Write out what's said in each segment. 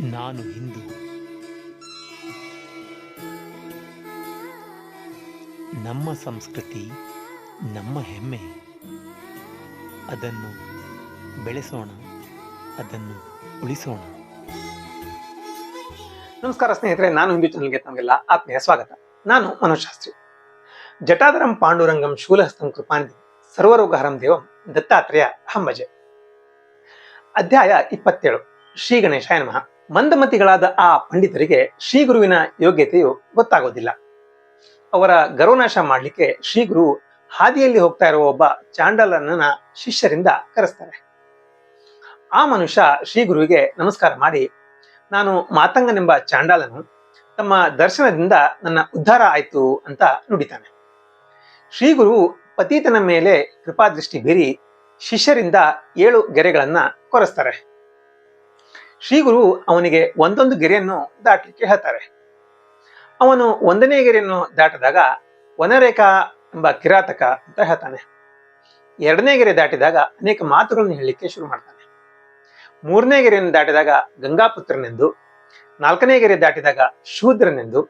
ನಾನು ಹಿಂದೂ. ನಮ್ಮ ಸಂಸ್ಕೃತಿ, ನಮ್ಮ ಹೆಮ್ಮೆ. ಅದನ್ನು ಬೆಳೆಸೋಣ, ಅದನ್ನು ಉಳಿಸೋಣ. ನಮಸ್ಕಾರ ಸ್ನೇಹಿತರೆ, ನಾನು ಹಿಂದೂ ಚಾನಲ್ಗೆ ತಮಗೆಲ್ಲ ಆತ್ಮೀಯ ಸ್ವಾಗತ. ನಾನು ಮನೋಜ್ ಶಾಸ್ತ್ರಿ. ಜಟಾಧರಂ ಪಾಂಡುರಂಗಂ ಶೂಲಹಸ್ತಂ ಕೃಪಾನಿಧಿ ಸರ್ವರೋಗಹರಂ ದೇವಂ ದತ್ತಾತ್ರೇಯ ಹಂಬಜೆ ಅಧ್ಯಾಯ ಇಪ್ಪತ್ತೇಳು. ಶ್ರೀ ಗಣೇಶ ನಮಃ. ಮಂದಮತಿಗಳಾದ ಆ ಪಂಡಿತರಿಗೆ ಶ್ರೀ ಗುರುವಿನ ಯೋಗ್ಯತೆಯು ಗೊತ್ತಾಗೋದಿಲ್ಲ. ಅವರ ಗರ್ವನಾಶ ಮಾಡಲಿಕ್ಕೆ ಶ್ರೀ ಗುರು ಹಾದಿಯಲ್ಲಿ ಹೋಗ್ತಾ ಇರುವ ಒಬ್ಬ ಚಾಂಡಲನನ್ನ ಶಿಷ್ಯರಿಂದ ಕರೆಸ್ತಾರೆ. ಆ ಮನುಷ್ಯ ಶ್ರೀ ಗುರುವಿಗೆ ನಮಸ್ಕಾರ ಮಾಡಿ, ನಾನು ಮಾತಂಗನೆಂಬ ಚಾಂಡಾಲನು, ತಮ್ಮ ದರ್ಶನದಿಂದ ನನ್ನ ಉದ್ಧಾರ ಆಯಿತು ಅಂತ ನುಡಿತಾನೆ. ಶ್ರೀ ಗುರು ಪತೀತನ ಮೇಲೆ ಕೃಪಾದೃಷ್ಟಿ ಬೀರಿ ಶಿಷ್ಯರಿಂದ ಏಳು ಗೆರೆಗಳನ್ನ ಕೊರೆಸ್ತಾರೆ. ಶ್ರೀ ಗುರು ಅವನಿಗೆ ಒಂದೊಂದು ಗೆರೆಯನ್ನು ದಾಟಲಿಕ್ಕೆ ಹೇಳ್ತಾರೆ. ಅವನು ಒಂದನೇ ಗೆರೆಯನ್ನು ದಾಟಿದಾಗ ವನರೇಖಾ ಎಂಬ ಕಿರಾತಕ ಅಂತ ಹೇಳ್ತಾನೆ. ಎರಡನೇ ಗೆರೆ ದಾಟಿದಾಗ ಅನೇಕ ಮಾತುಗಳನ್ನು ಹೇಳಲಿಕ್ಕೆ ಶುರು ಮಾಡ್ತಾನೆ. ಮೂರನೇ ಗೆರೆಯನ್ನು ದಾಟಿದಾಗ ಗಂಗಾಪುತ್ರನೆಂದು, ನಾಲ್ಕನೇ ಗೆರೆ ದಾಟಿದಾಗ ಶೂದ್ರನೆಂದು,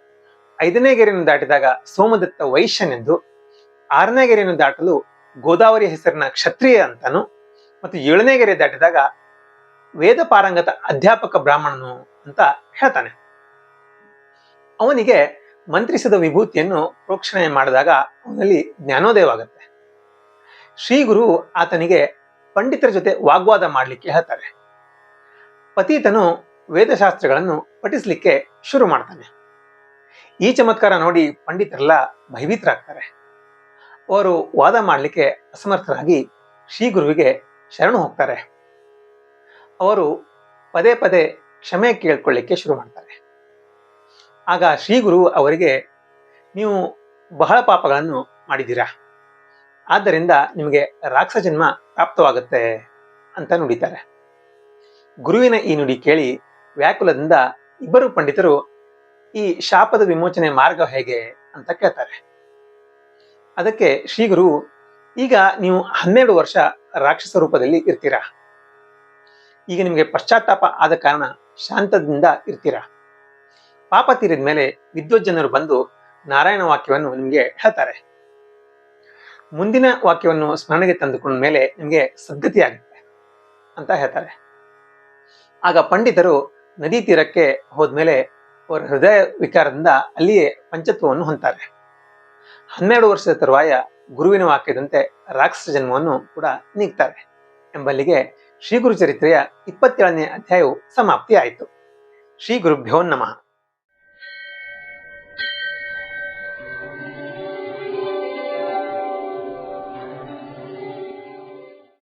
ಐದನೇ ಗೆರೆಯನ್ನು ದಾಟಿದಾಗ ಸೋಮದತ್ತ ವೈಶ್ಯನೆಂದು, ಆರನೇ ಗೆರೆಯನ್ನು ದಾಟಲು ಗೋದಾವರಿ ಹೆಸರಿನ ಕ್ಷತ್ರಿಯ ಅಂತಾನು, ಮತ್ತು ಏಳನೇ ಗೆರೆ ದಾಟಿದಾಗ ವೇದ ಪಾರಂಗತ ಅಧ್ಯಾಪಕ ಬ್ರಾಹ್ಮಣನು ಅಂತ ಹೇಳ್ತಾನೆ. ಅವನಿಗೆ ಮಂತ್ರಿಸಿದ ವಿಭೂತಿಯನ್ನು ಪ್ರೋಕ್ಷಣೆ ಮಾಡಿದಾಗ ಅವನಲ್ಲಿ ಜ್ಞಾನೋದಯವಾಗುತ್ತೆ ಶ್ರೀ ಗುರು ಆತನಿಗೆ ಪಂಡಿತರ ಜೊತೆ ವಾಗ್ವಾದ ಮಾಡಲಿಕ್ಕೆ ಹೇಳ್ತಾರೆ. ಪತೀತನು ವೇದಶಾಸ್ತ್ರಗಳನ್ನು ಪಠಿಸಲಿಕ್ಕೆ ಶುರು ಮಾಡ್ತಾನೆ. ಈ ಚಮತ್ಕಾರ ನೋಡಿ ಪಂಡಿತರೆಲ್ಲ ಭಯಭೀತರಾಗ್ತಾರೆ. ಅವರು ವಾದ ಮಾಡಲಿಕ್ಕೆ ಅಸಮರ್ಥರಾಗಿ ಶ್ರೀ ಗುರುವಿಗೆ ಶರಣು ಹೋಗ್ತಾರೆ. ಅವರು ಪದೇ ಪದೇ ಕ್ಷಮೆ ಕೇಳ್ಕೊಳ್ಳಿಕ್ಕೆ ಶುರು ಮಾಡ್ತಾರೆ. ಆಗ ಶ್ರೀ ಗುರು ಅವರಿಗೆ, ನೀವು ಬಹಳ ಪಾಪಗಳನ್ನು ಮಾಡಿದ್ದೀರಾ? ಆದ್ದರಿಂದ ನಿಮಗೆ ರಾಕ್ಷಸ ಜನ್ಮ ಪ್ರಾಪ್ತವಾಗುತ್ತೆ ಅಂತ ನುಡಿತಾರೆ. ಗುರುವಿನ ಈ ನುಡಿ ಕೇಳಿ ವ್ಯಾಕುಲದಿಂದ ಇಬ್ಬರು ಪಂಡಿತರು ಈ ಶಾಪದ ವಿಮೋಚನೆ ಮಾರ್ಗ ಹೇಗೆ ಅಂತ ಕೇಳ್ತಾರೆ. ಅದಕ್ಕೆ ಶ್ರೀಗುರು ಈಗ ನೀವು ಹನ್ನೆರಡು ವರ್ಷ ರಾಕ್ಷಸ ರೂಪದಲ್ಲಿ ಇರ್ತೀರಾ? ಈಗ ನಿಮಗೆ ಪಶ್ಚಾತ್ತಾಪ ಆದ ಕಾರಣ ಶಾಂತದಿಂದ ಇರ್ತೀರಾ? ಪಾಪ ತೀರಿದ ಮೇಲೆ ವಿದ್ವಜ್ಜನರು ಬಂದು ನಾರಾಯಣ ವಾಕ್ಯವನ್ನು ನಿಮಗೆ ಹೇಳ್ತಾರೆ. ಮುಂದಿನ ವಾಕ್ಯವನ್ನು ಸ್ಮರಣೆಗೆ ತಂದುಕೊಂಡ ಮೇಲೆ ನಿಮಗೆ ಸದ್ಗತಿ ಆಗುತ್ತೆ ಅಂತ ಹೇಳ್ತಾರೆ. ಆಗ ಪಂಡಿತರು ನದಿ ತೀರಕ್ಕೆ ಹೋದ್ಮೇಲೆ ಅವರ ಹೃದಯ ವಿಕಾರದಿಂದ ಅಲ್ಲಿಯೇ ಪಂಚತ್ವವನ್ನು ಹೊಂತಾರೆ ಹನ್ನೆರಡು ವರ್ಷದ ತರುವಾಯ ಗುರುವಿನ ವಾಕ್ಯದಂತೆ ರಾಕ್ಷಸ ಜನ್ಮವನ್ನು ಕೂಡ ನೀಗ್ತಾರೆ ಎಂಬಲ್ಲಿಗೆ ಶ್ರೀ ಗುರು ಚರಿತ್ರೆಯ ಇಪ್ಪತ್ತೇಳನೇ ಅಧ್ಯಾಯವು ಸಮಾಪ್ತಿಯಾಯಿತು. ಶ್ರೀ ಗುರುಭ್ಯೋ ನಮಃ.